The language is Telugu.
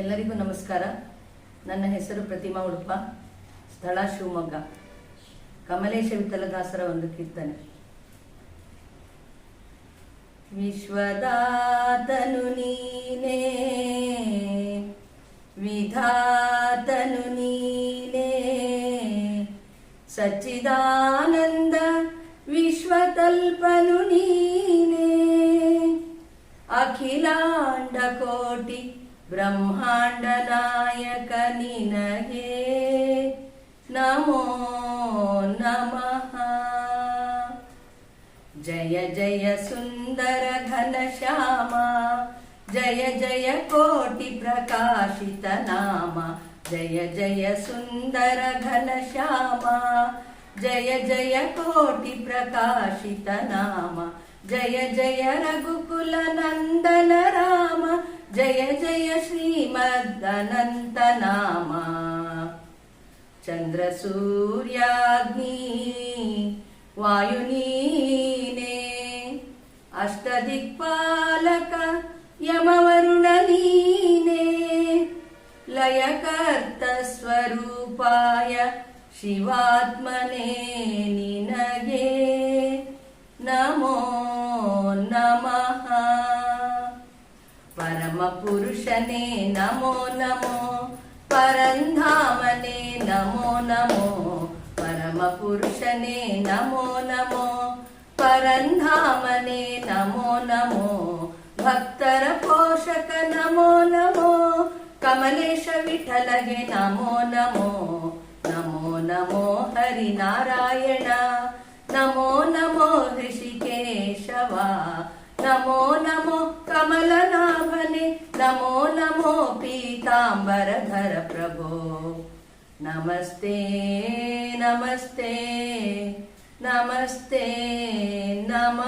ಎಲ್ಲರಿಗೂ ನಮಸ್ಕಾರ. ನನ್ನ ಹೆಸರು ಪ್ರತಿಮಾ ಉಡುಪ, ಸ್ಥಳ ಶಿವಮೊಗ್ಗ. ಕಮಲೇಶ ವಿಠಲದಾಸರ ಒಂದು ಕೀರ್ತನೆ. ವಿಶ್ವದಾತನು ನೀನೇ, ವಿಧಾತನು ನೀನೇ, ಸಚ್ಚಿದಾನಂದ ವಿಶ್ವತಲ್ಪನು ನೀನೇ, ಅಖಿಲಾಂಡ ब्रह्माण्डनायक निनहे नमो नमः जय जय सुन्दर घनश्यामा जय जय कोटिप्रकाशितनामा जय जय सुन्दर घनश्यामा जय जय कोटिप्रकाशितनामा जय जय रघुकुलनन्दन राम ಶ್ರೀಮದ್ ಅನಂತ ನಾಮ ಚಂದ್ರ ಸೂರ್ಯಾಗ್ನಿ ವಾಯು ನೀನೇ ಅಷ್ಟದಿಕ್ಪಾಲಕ ಯಮವರುಣ ನೀನೇ ಲಯಕರ್ತ ಸ್ವರೂಪಾಯ ಶಿವಾತ್ಮನೇ ನಿನಗೆ పురుషనే నమో నమో పరంధామనే నమో నమో పరమ పురుషనే నమో నమో పరంధామనే నమో నమో భక్తర పోషక నమో నమో కమలేశ విఠలగే నమో నమో నమో నమో హరి నారాయణ నమో నమో హృషికేశవా నమో నమో కమలనాభనే నమో నమో పీతాంబరధర ప్రభో. నమస్తే నమస్తే నమస్తే నమ.